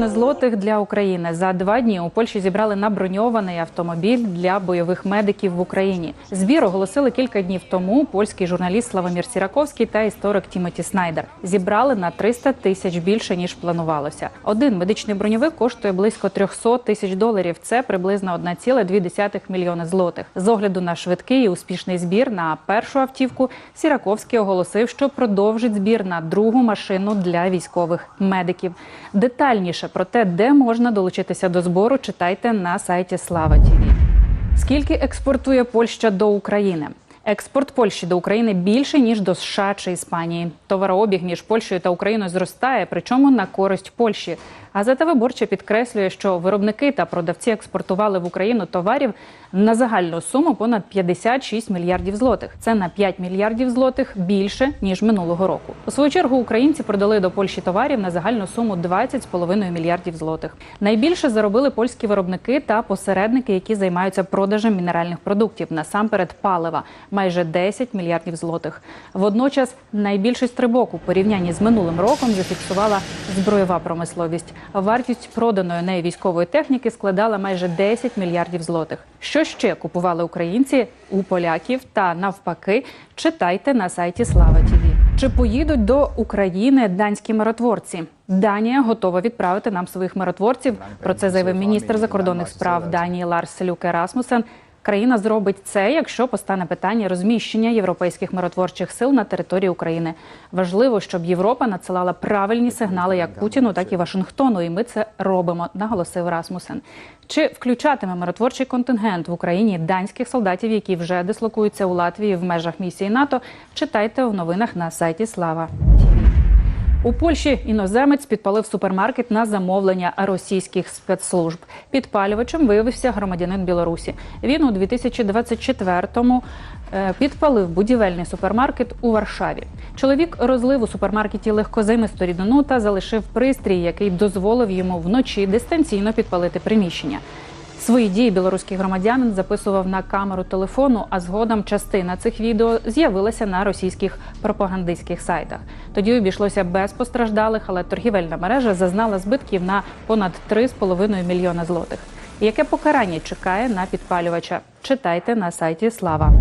мільйони злотих для України. За два дні у Польщі зібрали на броньований автомобіль для бойових медиків в Україні. Збір оголосили кілька днів тому. Польський журналіст Славомір Сіраковський та історик Тімоті Снайдер зібрали на 300 тисяч більше ніж планувалося. Один медичний броньовик коштує близько 300 тисяч доларів. Це приблизно 1,2 мільйони злотих. З огляду на швидкий і успішний збір на першу автівку Сіраковський оголосив, що продовжить збір на другу машину для військових медиків. Детальніше про те, де можна долучитися до збору, читайте на сайті Слава ТІВІ. Скільки експортує Польща до України? Експорт Польщі до України більше ніж до США чи Іспанії. Товарообіг між Польщею та Україною зростає, причому на користь Польщі. Газета виборча підкреслює, що виробники та продавці експортували в Україну товарів на загальну суму понад 56 мільярдів злотих. Це на 5 мільярдів злотих більше ніж минулого року. У свою чергу українці продали до Польщі товарів на загальну суму 20,5 мільярдів злотих. Найбільше заробили польські виробники та посередники, які займаються продажем мінеральних продуктів, насамперед палива майже 10 мільярдів злотих. Водночас найбільший стрибок у порівнянні з минулим роком зафіксувала зброєва промисловість. Вартість проданої нею військової техніки складала майже 10 мільярдів злотих. Що ще купували українці у поляків та навпаки, читайте на сайті Слава ТІВІ. Чи поїдуть до України данські миротворці? Данія готова відправити нам своїх миротворців. Про це заявив міністр закордонних справ Данії Ларс Люке Расмусен. Країна зробить це, якщо постане питання розміщення європейських миротворчих сил на території України. Важливо, щоб Європа надсилала правильні сигнали як Путіну, так і Вашингтону. І ми це робимо, наголосив Расмусен. Чи включатиме миротворчий контингент в Україні данських солдатів, які вже дислокуються у Латвії в межах місії НАТО? Читайте в новинах на сайті Слава. У Польщі іноземець підпалив супермаркет на замовлення російських спецслужб. Підпалювачем виявився громадянин Білорусі. Він у 2024-му е, підпалив будівельний супермаркет у Варшаві. Чоловік розлив у супермаркеті легкозимисту рідину та залишив пристрій, який дозволив йому вночі дистанційно підпалити приміщення. Свої дії білоруський громадянин записував на камеру телефону, а згодом частина цих відео з'явилася на російських пропагандистських сайтах. Тоді обійшлося без постраждалих, але торгівельна мережа зазнала збитків на понад 3,5 мільйона злотих. Яке покарання чекає на підпалювача? Читайте на сайті Слава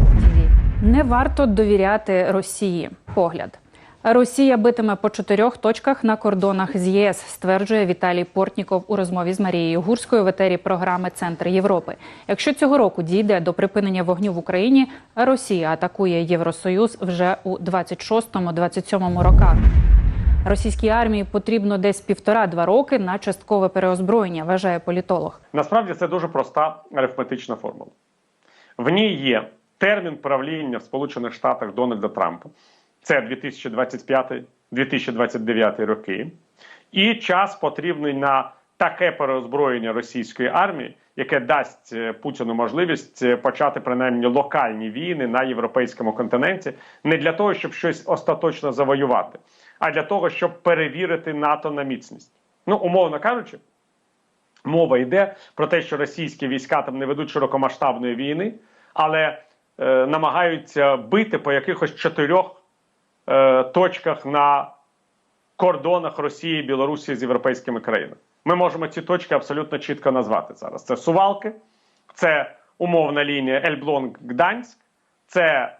Не варто довіряти Росії. Погляд. Росія битиме по чотирьох точках на кордонах з ЄС, стверджує Віталій Портніков у розмові з Марією Гурською в етері програми Центр Європи. Якщо цього року дійде до припинення вогню в Україні, Росія атакує Євросоюз вже у 26-27 роках. Російській армії потрібно десь півтора-два роки на часткове переозброєння, вважає політолог. Насправді це дуже проста арифметична формула. В ній є термін правління в Сполучених Штатах Дональда Трампа. Це 2025-2029 роки. І час потрібний на таке переозброєння російської армії, яке дасть е, Путіну можливість е, почати принаймні локальні війни на європейському континенті, не для того, щоб щось остаточно завоювати, а для того, щоб перевірити НАТО на міцність. Ну, умовно кажучи, мова йде про те, що російські війська там не ведуть широкомасштабної війни, але е, намагаються бити по якихось чотирьох точках на кордонах Росії і Білорусі з європейськими країнами. Ми можемо ці точки абсолютно чітко назвати зараз. Це Сувалки, це умовна лінія Ельблонг Гданськ, це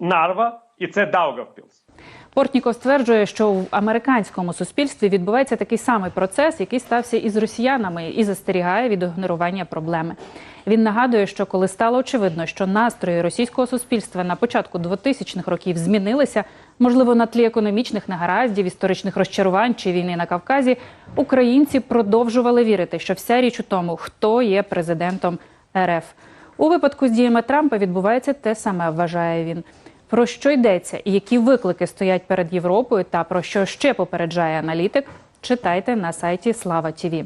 Нарва і це Даугавпілс. Портніков стверджує, що в американському суспільстві відбувається такий самий процес, який стався із росіянами, і застерігає від ігнорування проблеми. Він нагадує, що коли стало очевидно, що настрої російського суспільства на початку 2000-х років змінилися, можливо, на тлі економічних негараздів, історичних розчарувань чи війни на Кавказі, українці продовжували вірити, що вся річ у тому, хто є президентом РФ. У випадку з діями Трампа відбувається те саме, вважає він. Про що йдеться і які виклики стоять перед Європою, та про що ще попереджає аналітик, читайте на сайті Слава ТІВІ.